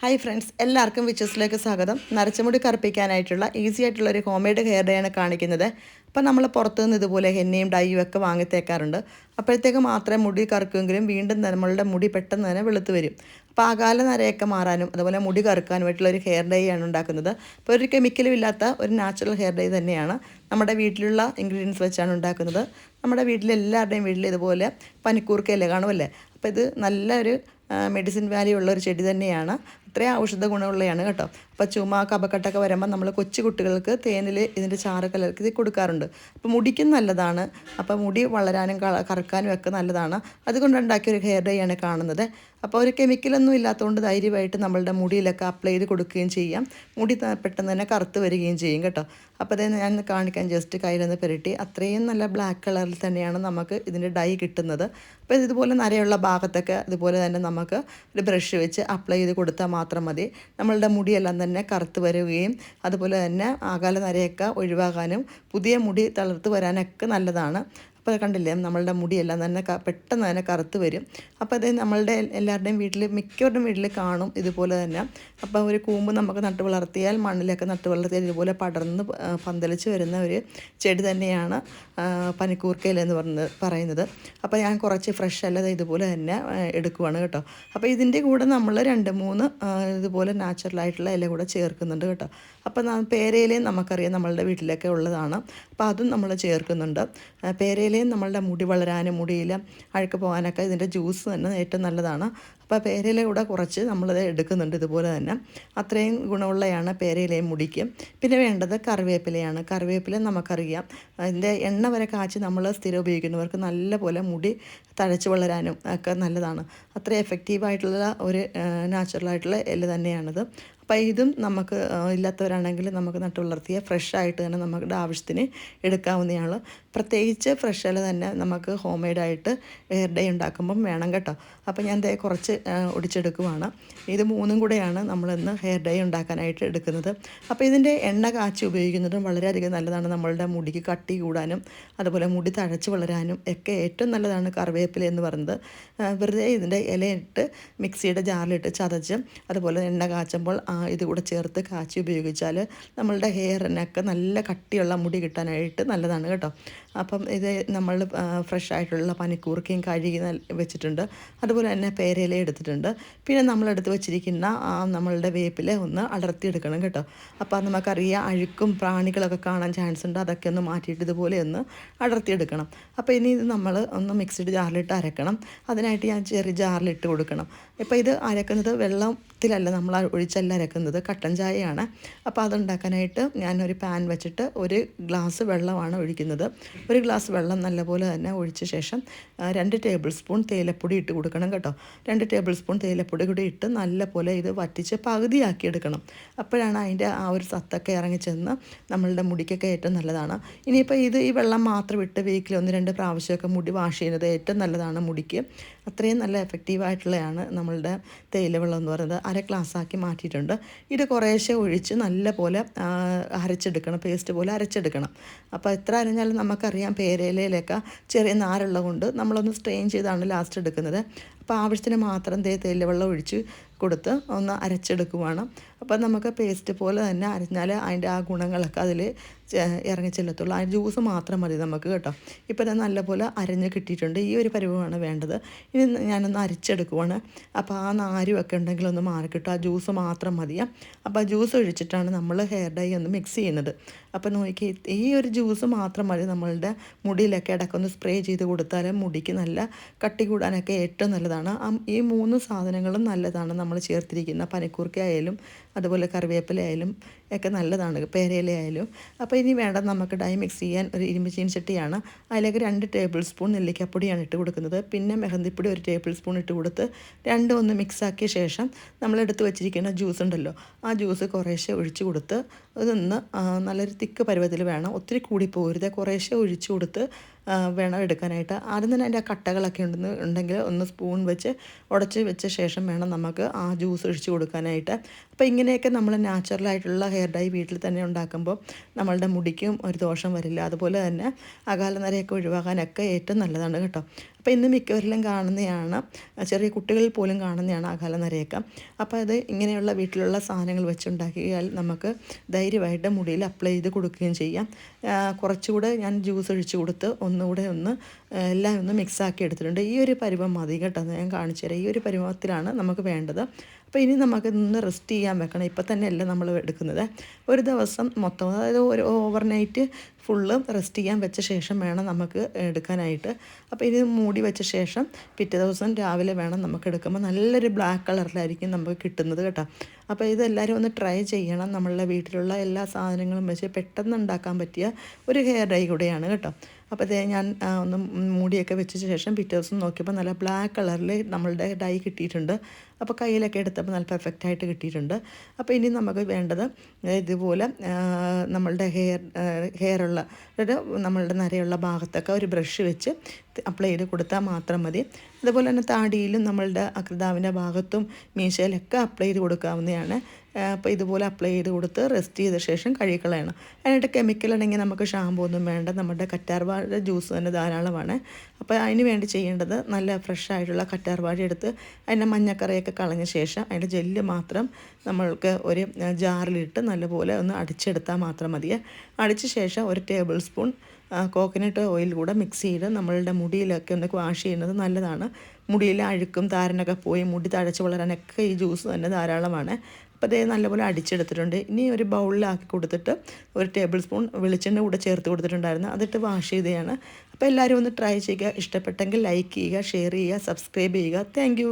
Hi friends എല്ലാവർക്കും വിച്ചസിലേക്ക് സ്വാഗതം. നരച്ചമുടി കറുപ്പിക്കാനായിട്ടുള്ള easy ആയിട്ടുള്ള ഒരു ഹോംമെയ്ഡ് ഹെയർ ഡേ ആണ് കാണിക്കുന്നത്. അപ്പോൾ നമ്മൾ പുറത്തു നിന്ന് ഇതുപോലെ ഹെന്നയും ഡൈയും ഒക്കെ വാങ്ങിത്തേക്കാറുണ്ട്. അപ്പോഴത്തേക്ക് മാത്രമേ മുടി കറുക്കുമെങ്കിലും വീണ്ടും നമ്മളുടെ മുടി പെട്ടെന്ന് തന്നെ വെളുത്ത് വരും. അപ്പോൾ ആകാല നരയൊക്കെ മാറാനും അതുപോലെ മുടി കറുക്കാനുമായിട്ടുള്ള ഒരു ഹെയർ ഡേയാണ് ഉണ്ടാക്കുന്നത്. അപ്പോൾ ഒരു കെമിക്കലും ഇല്ലാത്ത ഒരു നാച്ചുറൽ ഹെയർ ഡേ തന്നെയാണ് നമ്മുടെ വീട്ടിലുള്ള ഇൻഗ്രീഡിയൻസ് വെച്ചാണ് ഉണ്ടാക്കുന്നത്. നമ്മുടെ വീട്ടിലെല്ലാവരുടെയും വീട്ടിൽ ഇതുപോലെ പനിക്കൂർക്കയില കാണുമല്ലേ? അപ്പോൾ ഇത് നല്ലൊരു മെഡിസിൻ വാല്യൂ ഉള്ള ഒരു ചെടി തന്നെയാണ്. അത്രയും ഔഷധ ഗുണമുള്ളതാണ് കേട്ടോ. അപ്പോൾ ചുമ കപക്കെട്ടൊക്കെ വരുമ്പോൾ നമ്മൾ കൊച്ചു കുട്ടികൾക്ക് തേനിൽ ഇതിന്റെ ചാറ് കലർത്തി കൊടുക്കാറുണ്ട്. അപ്പോൾ മുടിക്കും നല്ലതാണ്. അപ്പോൾ മുടി വളരാനും കറക്കാനും ഒക്കെ നല്ലതാണ്. അതുകൊണ്ട് ഉണ്ടാക്കിയ ഒരു ഹെയർ ഡൈ ആണ് കാണുന്നത്. അപ്പോൾ ഒരു കെമിക്കലൊന്നും ഇല്ലാത്തതുകൊണ്ട് ധൈര്യമായിട്ട് നമ്മളുടെ മുടിയിലൊക്കെ അപ്ലൈ ചെയ്ത് കൊടുക്കുകയും ചെയ്യാം. മുടി പെട്ടെന്ന് തന്നെ കറുത്ത് വരികയും ചെയ്യും കേട്ടോ. അപ്പോൾ അതേ ഞാൻ കാണിക്കാൻ ജസ്റ്റ് കയ്യിലൊന്ന് പെരട്ടി. അത്രയും നല്ല ബ്ലാക്ക് കളറിൽ തന്നെയാണ് നമുക്ക് ഇതിന്റെ ഡൈ കിട്ടുന്നത്. അപ്പോൾ ഇതുപോലെ നരയുള്ള ഭാഗത്തൊക്കെ ഇതുപോലെ തന്നെ നമുക്ക് ഒരു ബ്രഷ് വെച്ച് അപ്ലൈ ചെയ്ത് കൊടുത്താൽ മാത്രം മതി. നമ്മളുടെ മുടിയെല്ലാം തന്നെ കറുത്ത് വരുകയും അതുപോലെ തന്നെ ആകാല നരയൊക്കെ ഒഴിവാകാനും പുതിയ മുടി തളർത്ത് വരാനൊക്കെ നല്ലതാണ്. അപ്പോൾ കണ്ടില്ലേ? നമ്മളുടെ മുടിയെല്ലാം തന്നെ പെട്ടെന്ന് തന്നെ കറുത്ത് വരും. അപ്പോൾ അത് നമ്മളുടെ എല്ലാവരുടെയും വീട്ടിൽ മിക്കവരുടെയും വീട്ടിൽ കാണും ഇതുപോലെ തന്നെ. അപ്പോൾ ഒരു കൂമ്പ് നമുക്ക് നട്ട് വളർത്തിയാൽ മണ്ണിലൊക്കെ നട്ട് വളർത്തിയാൽ ഇതുപോലെ പടർന്ന് പന്തലിച്ച് വരുന്ന ഒരു ചെടി തന്നെയാണ് പനിക്കൂർക്കയിൽ എന്ന് പറയുന്നത് പറയുന്നത്. അപ്പോൾ ഞാൻ കുറച്ച് ഫ്രഷ് അല്ലാതെ ഇതുപോലെ തന്നെ എടുക്കുവാണ് കേട്ടോ. അപ്പോൾ ഇതിന്റെ കൂടെ നമ്മൾ രണ്ട് മൂന്ന് ഇതുപോലെ നാച്ചുറലായിട്ടുള്ള ഇല കൂടെ ചേർക്കുന്നുണ്ട് കേട്ടോ. അപ്പോൾ പേരയിലയും നമുക്കറിയാം നമ്മളുടെ വീട്ടിലൊക്കെ ഉള്ളതാണ്. അപ്പോൾ അതും നമ്മൾ ചേർക്കുന്നുണ്ട്. ആ, പേരയിലയും നമ്മളുടെ മുടി വളരാനും മുടിയിൽ അഴുക്ക് പോകാനൊക്കെ ഇതിന്റെ ജ്യൂസ് തന്നെ ഏറ്റവും നല്ലതാണ്. അപ്പോൾ പേരയില കൂടെ കുറച്ച് നമ്മളത് എടുക്കുന്നുണ്ട് ഇതുപോലെ തന്നെ. അത്രയും ഗുണമുള്ളതാണ് പേരയിലയും മുടിക്ക്. പിന്നെ വേണ്ടത് കറിവേപ്പിലയാണ്. കറിവേപ്പില നമുക്കറിയാം. അതിന്റെ എണ്ണ വരെ കാച്ചി നമ്മൾ സ്ഥിരം ഉപയോഗിക്കുന്നവർക്ക് നല്ലപോലെ മുടി തഴച്ച് വളരാനും ഒക്കെ നല്ലതാണ്. അത്ര എഫക്റ്റീവായിട്ടുള്ള ഒരു നാച്ചുറലായിട്ടുള്ള ഇല തന്നെയാണിത്. അപ്പോൾ ഇതും നമുക്ക് ഇല്ലാത്തവരാണെങ്കിൽ നമുക്ക് നട്ടു വളർത്തിയ ഫ്രഷ് ആയിട്ട് തന്നെ നമ്മുടെ ആവശ്യത്തിന് എടുക്കാവുന്നതാണ്. പ്രത്യേകിച്ച് ഫ്രഷ് ഇല തന്നെ നമുക്ക് ഹോം മെയ്ഡായിട്ട് ഹെയർ ഡേ ഉണ്ടാക്കുമ്പം വേണം കേട്ടോ. അപ്പോൾ ഞാൻ ദേ കുറച്ച് ഒടിച്ചെടുക്കുവാണ്. ഇത് മൂന്നും കൂടെയാണ് നമ്മളിന്ന് ഹെയർ ഡേ ഉണ്ടാക്കാനായിട്ട് എടുക്കുന്നത്. അപ്പോൾ ഇതിന്റെ എണ്ണ കാച്ചി ഉപയോഗിക്കുന്നതും വളരെയധികം നല്ലതാണ്. നമ്മളുടെ മുടിക്ക് കട്ടി കൂടാനും അതുപോലെ മുടി തഴച്ച് വളരാനും ഒക്കെ ഏറ്റവും നല്ലതാണ് കറിവേപ്പില എന്ന് പറയുന്നത്. വെറുതെ ഇതിന്റെ ഇലയിട്ട് മിക്സിയുടെ ജാറിലിട്ട് ചതച്ച് അതുപോലെ എണ്ണ കാച്ചുമ്പോൾ ഇത് കൂടെ ചേർത്ത് കാച്ചി ഉപയോഗിച്ചാൽ നമ്മളുടെ ഹെയറിനൊക്കെ നല്ല കട്ടിയുള്ള മുടി കിട്ടാനായിട്ട് നല്ലതാണ് കേട്ടോ. അപ്പം ഇത് നമ്മൾ ഫ്രഷ് ആയിട്ടുള്ള പനിക്കൂർക്കയും കഴുകി വെച്ചിട്ടുണ്ട്. അതുപോലെ തന്നെ പേരയില എടുത്തിട്ടുണ്ട്. പിന്നെ നമ്മളെടുത്ത് വെച്ചിരിക്കുന്ന ആ നമ്മളുടെ വേപ്പില ഒന്ന് അടർത്തിയെടുക്കണം കേട്ടോ. അപ്പോൾ നമുക്കറിയാം അഴുക്കും പ്രാണികളൊക്കെ കാണാൻ ചാൻസ് ഉണ്ട് അതൊക്കെ ഒന്ന് മാറ്റിയിട്ട് ഇതുപോലെ ഒന്ന് അടർത്തിയെടുക്കണം. അപ്പോൾ ഇനി ഇത് നമ്മൾ ഒന്ന് മിക്സിഡ് ജാറിലിട്ട് അരക്കണം. അതിനായിട്ട് ഞാൻ ചെറിയ ജാറിലിട്ട് കൊടുക്കണം. ഇപ്പോൾ ഇത് അരക്കുന്നത് വെള്ളത്തിലല്ല നമ്മൾ ഒഴിച്ചല്ല അരക്കുന്നത്. കട്ടൻ ചായയാണ്. അപ്പോൾ അതുണ്ടാക്കാനായിട്ട് ഞാനൊരു പാൻ വെച്ചിട്ട് ഒരു ഗ്ലാസ് വെള്ളമാണ് ഒഴിക്കുന്നത്. ഒരു ഗ്ലാസ് വെള്ളം നല്ലപോലെ തന്നെ ഒഴിച്ച ശേഷം രണ്ട് ടേബിൾ സ്പൂൺ തേയിലപ്പൊടി ഇട്ട് കൊടുക്കണം കേട്ടോ. രണ്ട് ടേബിൾ സ്പൂൺ തേയിലപ്പൊടി കൂടി ഇട്ട് നല്ലപോലെ ഇത് വറ്റിച്ച് പകുതിയാക്കി എടുക്കണം. അപ്പോഴാണ് അതിന്റെ ആ ഒരു സത്തൊക്കെ ഇറങ്ങിച്ചെന്ന് നമ്മളുടെ മുടിക്കൊക്കെ ഏറ്റവും നല്ലതാണ്. ഇനിയിപ്പോൾ ഇത് ഈ വെള്ളം മാത്രം ഇട്ട് വീക്കിൽ ഒന്ന് രണ്ട് പ്രാവശ്യമൊക്കെ മുടി വാഷ് ചെയ്യുന്നത് ഏറ്റവും നല്ലതാണ് മുടിക്ക്. അത്രയും നല്ല എഫക്റ്റീവായിട്ടുള്ളതാണ് നമ്മളുടെ തേയില വെള്ളം എന്ന് പറയുന്നത്. അര ഗ്ലാസ് ആക്കി മാറ്റിയിട്ടുണ്ട്. ഇത് കുറേശ്ശെ ഒഴിച്ച് നല്ലപോലെ അരച്ചെടുക്കണം പേസ്റ്റ് പോലെ അരച്ചെടുക്കണം. അപ്പോൾ എത്ര അരഞ്ഞാലും നമുക്കറിയാം പേരയിലയിലൊക്കെ ചെറിയ നാരുള്ളത് കൊണ്ട് നമ്മളൊന്ന് സ്ട്രെയിൻ ചെയ്താണ് ലാസ്റ്റ് എടുക്കുന്നത്. അപ്പോൾ ആവശ്യത്തിന് മാത്രം തേ തേല വെള്ളം ഒഴിച്ച് കൊടുത്ത് ഒന്ന് അരച്ചെടുക്കുവാണ്. അപ്പം നമുക്ക് പേസ്റ്റ് പോലെ തന്നെ അരഞ്ഞാൽ അതിന്റെ ആ ഗുണങ്ങളൊക്കെ അതിൽ ഇറങ്ങി ചെല്ലത്തുള്ളൂ. ആ ജ്യൂസ് മാത്രം മതി നമുക്ക് കേട്ടോ. ഇപ്പം ഇത് നല്ലപോലെ അരഞ്ഞ് കിട്ടിയിട്ടുണ്ട്. ഈ ഒരു പരിവമാണ് വേണ്ടത്. ഇനി ഞാനൊന്ന് അരച്ചെടുക്കുവാണ്. അപ്പോൾ ആ നാരും ഒക്കെ ഉണ്ടെങ്കിൽ ഒന്ന് മാറി കിട്ടും. ആ ജ്യൂസ് മാത്രം മതിയാ. അപ്പോൾ ആ ജ്യൂസ് ഒഴിച്ചിട്ടാണ് നമ്മൾ ഹെയർ ഡൈ ഒന്ന് മിക്സ് ചെയ്യുന്നത്. അപ്പോൾ നോക്കി ഈ ഒരു ജ്യൂസ് മാത്രം മതി നമ്മളുടെ മുടിയിലൊക്കെ ഇടയ്ക്കൊന്ന് സ്പ്രേ ചെയ്ത് കൊടുത്താൽ മുടിക്ക് നല്ല കട്ടി കൂടാനൊക്കെ ഏറ്റവും നല്ലതാണ്. ആ ഈ മൂന്ന് സാധനങ്ങളും നല്ലതാണ്. നമ്മൾ ചേർത്തിരിക്കുന്ന പനിക്കൂർക്ക ആയാലും അതുപോലെ കറിവേപ്പില ആയാലും ഒക്കെ നല്ലതാണ് പേരയില ആയാലും അപ്പോൾ ഇനി വേണ്ട നമുക്ക് ഡൈ മിക്സ് ചെയ്യാൻ ഒരു ഇരുമ്പ് ചീൻചട്ടിയാണ് അതിലേക്ക് രണ്ട് ടേബിൾ സ്പൂൺ നെല്ലിക്കപ്പൊടിയാണ് ഇട്ട് കൊടുക്കുന്നത്. പിന്നെ മെഹന്തിപ്പൊടി ഒരു ടേബിൾ സ്പൂൺ ഇട്ട് കൊടുത്ത് രണ്ടും ഒന്ന് മിക്സാക്കിയ ശേഷം നമ്മൾ എടുത്ത് വെച്ചിരിക്കുന്ന ജ്യൂസ് ഉണ്ടല്ലോ ആ ജ്യൂസ് കുറേശ്ശെ ഒഴിച്ച് കൊടുത്ത് ഇതൊന്ന് നല്ലൊരു തിക്ക് പരുവത്തിൽ വേണം. ഒത്തിരി കൂടി പോകരുത് കുറേശ്ശെ ഒഴിച്ചു കൊടുത്ത് വേണം എടുക്കാനായിട്ട്. ആദ്യം തന്നെ അതിന്റെ കട്ടകളൊക്കെ ഉണ്ടെന്ന് ഉണ്ടെങ്കിൽ ഒന്ന് സ്പൂൺ വെച്ച് ഉടച്ച് വെച്ച ശേഷം വേണം നമുക്ക് ആ ജ്യൂസ് ഒഴിച്ച് കൊടുക്കാനായിട്ട്. അപ്പോൾ ഇങ്ങനെയൊക്കെ നമ്മൾ നാച്ചുറലായിട്ടുള്ള ഹെയർ ഡൈ വീട്ടിൽ തന്നെ ഉണ്ടാക്കുമ്പോൾ നമ്മളുടെ മുടിക്കും ഒരു ദോഷം വരില്ല. അതുപോലെ തന്നെ അകാലനരയൊക്കെ ഒഴിവാക്കാനൊക്കെ ഏറ്റവും നല്ലതാണ് കേട്ടോ. അപ്പോൾ ഇന്ന് മിക്കവരിലും കാണുന്നതാണ് ചെറിയ കുട്ടികളിൽ പോലും കാണുന്നതാണ് ആ കലനരയൊക്കെ അപ്പോൾ അത് ഇങ്ങനെയുള്ള വീട്ടിലുള്ള സാധനങ്ങൾ വെച്ചുണ്ടാക്കിയാൽ നമുക്ക് ധൈര്യമായിട്ട് മുടിയിൽ അപ്ലൈ ചെയ്ത് കൊടുക്കുകയും ചെയ്യാം. കുറച്ചുകൂടെ ഞാൻ ജ്യൂസ് ഒഴിച്ച് കൊടുത്ത് ഒന്നുകൂടെ ഒന്ന് എല്ലാം ഒന്ന് മിക്സാക്കി എടുത്തിട്ടുണ്ട്. ഈ ഒരു പരുവം മതി കേട്ടോ ഞാൻ കാണിച്ചു തരാം. ഈ ഒരു പരുവത്തിലാണ് നമുക്ക് വേണ്ടത്. അപ്പോൾ ഇനി നമുക്ക് ഇന്ന് റെസ്റ്റ് ചെയ്യാൻ വെക്കണം. ഇപ്പം തന്നെയല്ല നമ്മൾ എടുക്കുന്നത്. ഒരു ദിവസം മൊത്തം അതായത് ഒരു ഓവർനൈറ്റ് ഫുള്ള് റെസ്റ്റ് ചെയ്യാൻ വെച്ച ശേഷം വേണം നമുക്ക് എടുക്കാനായിട്ട്. അപ്പോൾ ഇത് മൂടി വെച്ച ശേഷം പിറ്റേ ദിവസം രാവിലെ വേണം നമുക്ക് എടുക്കുമ്പോൾ നല്ലൊരു ബ്ലാക്ക് കളറിലായിരിക്കും നമുക്ക് കിട്ടുന്നത് കേട്ടോ. അപ്പോൾ ഇതെല്ലാവരും ഒന്ന് ട്രൈ ചെയ്യണം. നമ്മളുടെ വീട്ടിലുള്ള എല്ലാ സാധനങ്ങളും വെച്ച് പെട്ടെന്ന് ഉണ്ടാക്കാൻ പറ്റിയ ഒരു ഹെയർ ഡൈ കൂടെയാണ് കേട്ടോ. അപ്പോൾ ഞാൻ ഒന്ന് മൂടിയൊക്കെ വെച്ച ശേഷം പിറ്റേ ദിവസം നോക്കിയപ്പോൾ നല്ല ബ്ലാക്ക് കളറിൽ നമ്മളുടെ ഡൈ കിട്ടിയിട്ടുണ്ട്. അപ്പോൾ കയ്യിലൊക്കെ എടുത്തപ്പോൾ നല്ല പെർഫെക്റ്റ് ആയിട്ട് കിട്ടിയിട്ടുണ്ട്. അപ്പോൾ ഇനി നമുക്ക് വേണ്ടത് ഇതുപോലെ നമ്മളുടെ ഹെയർ ഹെയറുള്ള അതായത് നമ്മളുടെ നരയുള്ള ഭാഗത്തൊക്കെ ഒരു ബ്രഷ് വെച്ച് അപ്ലൈ ചെയ്ത് കൊടുത്താൽ മാത്രം മതി. അതുപോലെ തന്നെ താടിയിലും നമ്മളുടെ അക്രിതാവിന്റെ ഭാഗത്തും മീശയിലൊക്കെ അപ്ലൈ ചെയ്ത് കൊടുക്കാവുന്നതാണ്. അപ്പോൾ ഇതുപോലെ അപ്ലൈ ചെയ്ത് കൊടുത്ത് റെസ്റ്റ് ചെയ്ത ശേഷം കഴുകിക്കളയണം. അതിനായിട്ട് കെമിക്കൽ ഉണ്ടെങ്കിൽ നമുക്ക് ഷാമ്പൂ ഒന്നും വേണ്ട. നമ്മുടെ കറ്റാർവാഴ ജ്യൂസ് തന്നെ ധാരാളമാണ്. അപ്പോൾ അതിന് വേണ്ടി ചെയ്യേണ്ടത് നല്ല ഫ്രഷ് ആയിട്ടുള്ള കറ്റാർവാഴ എടുത്ത് അതിന്റെ മഞ്ഞക്കറിയൊക്കെ കളഞ്ഞ ശേഷം അതിന്റെ ജെല്ല് മാത്രം നമ്മൾക്ക് ഒരു ജാറിലിട്ട് നല്ലപോലെ ഒന്ന് അടിച്ചെടുത്താൽ മാത്രം മതി. അടിച്ച ശേഷം ഒരു ടേബിൾ സ്പൂൺ കോക്കനട്ട് ഓയിൽ കൂടെ മിക്സ് ചെയ്ത് നമ്മളുടെ മുടിയിലൊക്കെ ഒന്ന് വാഷ് ചെയ്യുന്നത് നല്ലതാണ്. മുടിയിലെ അഴുക്കും താരനൊക്കെ പോയി മുടി തഴച്ച് വളരാനൊക്കെ ഈ ജ്യൂസ് തന്നെ ധാരാളമാണ്. അപ്പോൾ അതേ നല്ലപോലെ അടിച്ചെടുത്തിട്ടുണ്ട്. ഇനി ഒരു ബൗളിലാക്കി കൊടുത്തിട്ട് ഒരു ടേബിൾ സ്പൂൺ വെളിച്ചെണ്ണ കൂടെ ചേർത്ത് കൊടുത്തിട്ടുണ്ടായിരുന്നു. അതിട്ട് വാഷ് ചെയ്തതാണ്. അപ്പോൾ എല്ലാവരും ഒന്ന് ട്രൈ ചെയ്യുക. ഇഷ്ടപ്പെട്ടെങ്കിൽ ലൈക്ക് ചെയ്യുക ഷെയർ ചെയ്യുക സബ്സ്ക്രൈബ് ചെയ്യുക. താങ്ക്